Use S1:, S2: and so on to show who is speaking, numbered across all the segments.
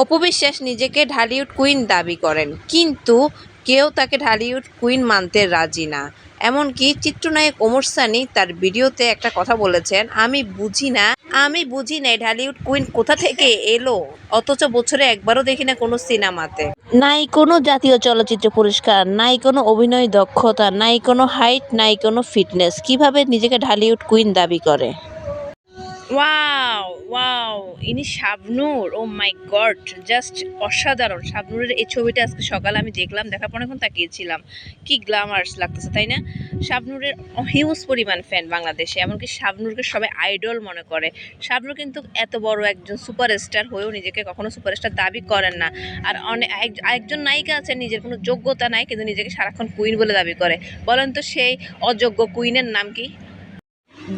S1: অপু বিশ্বাস নিজেকে ঢালিউড কুইন দাবি করেন। কিন্তু কেউ তাকে ঢালিউড কুইন মানতে রাজি না। এমনকি চিত্রনায়ক ওমর সানি তার ভিডিওতে একটা কথা বলেছেন, আমি বুঝি না, আমি বুঝি না ঢালিউড কুইন কোথা থেকে এলো? অথচ বছরে একবারও দেখি না কোনো সিনেমাতে। নাই কোনো জাতীয় চলচ্চিত্র পুরস্কার, নাই কোনো অভিনয় দক্ষতা, নাই কোনো হাইট, নাই কোনো ফিটনেস। কীভাবে নিজেকে ঢালিউড কুইন দাবি করে? ওয়াও ওয়াও ইনি Shabnur oh my god just অসাধারণ। শাবনূরের এই ছবিটা আজকে সকালে আমি দেখলাম, দেখার পর এখন তাকিয়েছিলাম। কি গ্ল্যামার্স লাগতেছে, তাই না? শাবনূরের হিউজ পরিমাণ ফ্যান বাংলাদেশে, এমনকি শাবনূরকে সবাই আইডল মনে করে। শাবনূর কিন্তু এত বড় একজন সুপারস্টার হয়েও নিজেকে কখনো সুপারস্টার দাবি করেন না। আর অনেক এক- একজন নায়িকা আছে, নিজের কোনো যোগ্যতা নাই, কিন্তু নিজেকে সারাক্ষণ কুইন বলে দাবি করে। বলেন তো সেই অযোগ্য কুইনের নাম কি?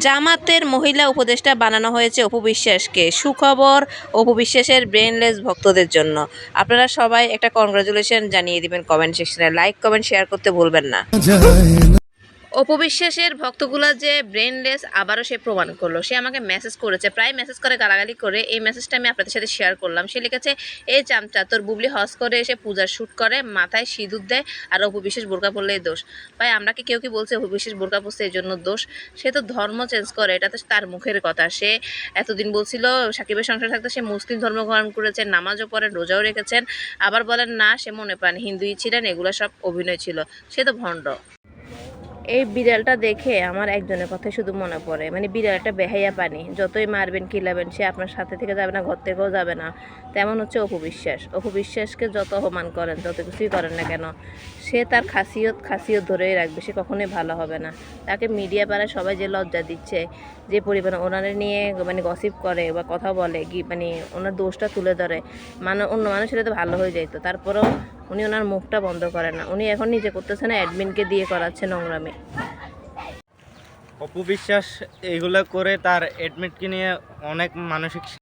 S1: জামাতের মহিলা উপদেষ্টা বানানো হয়েছে অপু বিশ্বাসকে। সুখবর, অপু বিশ্বাসের ব্রেনলেস ভক্তদের জন্য। আপনারা সবাই একটা কনগ্রাচুলেশন জানিয়ে দিবেন কমেন্ট সেকশনে লাইক কমেন্ট শেয়ার করতে ভুলবেন না। অপু বিশ্বাসের ভক্তগুলা যে ব্রেনলেস আবারও সে প্রমাণ করল। সে আমাকে মেসেজ করেছে, প্রায় মেসেজ করে, গালাগালি করে। এই মেসেজটা আমি আপনাদের সাথে শেয়ার করলাম। সে লিখেছে, এই চামচা তোর বুবলি হজ করে এসে পূজার শ্যুট করে, মাথায় সিঁদুর দেয় আর অপু বিশ্বাস বোরকা পরলেই দোষ। ভাই, আমরা কি কেউ কি বলছে অপু বিশ্বাস বোরকা পরছে এই জন্য দোষ? সে তো ধর্ম চেঞ্জ করে, এটা তো তার মুখের কথা। সে এতদিন বলছিল, সাকিবের সংসার থাকতে সে মুসলিম ধর্ম গ্রহণ করেছেন নামাজও পড়েন রোজাও রেখেছেন। আবার বলেন, না, সে মনে প্রাণ হিন্দুই ছিলেন, এগুলো সব অভিনয় ছিল। সে তো ভণ্ড। বিড়ালটা দেখে আমার একজনের কথাই শুধু মনে পড়ে। মানে বিড়ালটা বেহাইয়া পানি যতই মারবেন, কিলাবেন, সে আপনার সাথে থেকে যাবে না, ঘর থেকেও যাবে না। তেমন হচ্ছে অপু বিশ্বাস। অপু বিশ্বাসকে যত অপমান করেন, যত কিছুই করেন না কেন, সে তার খাসিয়ত খাসিয়ত ধরেই রাখবে, সে কখনোই ভালো হবে না। তাকে মিডিয়া পাড়ায় সবাই যে লজ্জা দিচ্ছে, যে পরিমাণে ওনারে নিয়ে মানে গসিপ করে বা কথা বলে, কি মানে ওনার দোষটা তুলে ধরে মানে অন্য মানুষের তো ভালো হয়ে যাইতো। তারপরেও উনি ওনার মুখটা বন্ধ করে না। উনি এখন নিজে করতেছে না, অ্যাডমিনকে দিয়ে করাচ্ছে নোংরামি।
S2: অপু বিশ্বাস এগুলো করে তার অ্যাডমিটকে নিয়ে অনেক মানসিক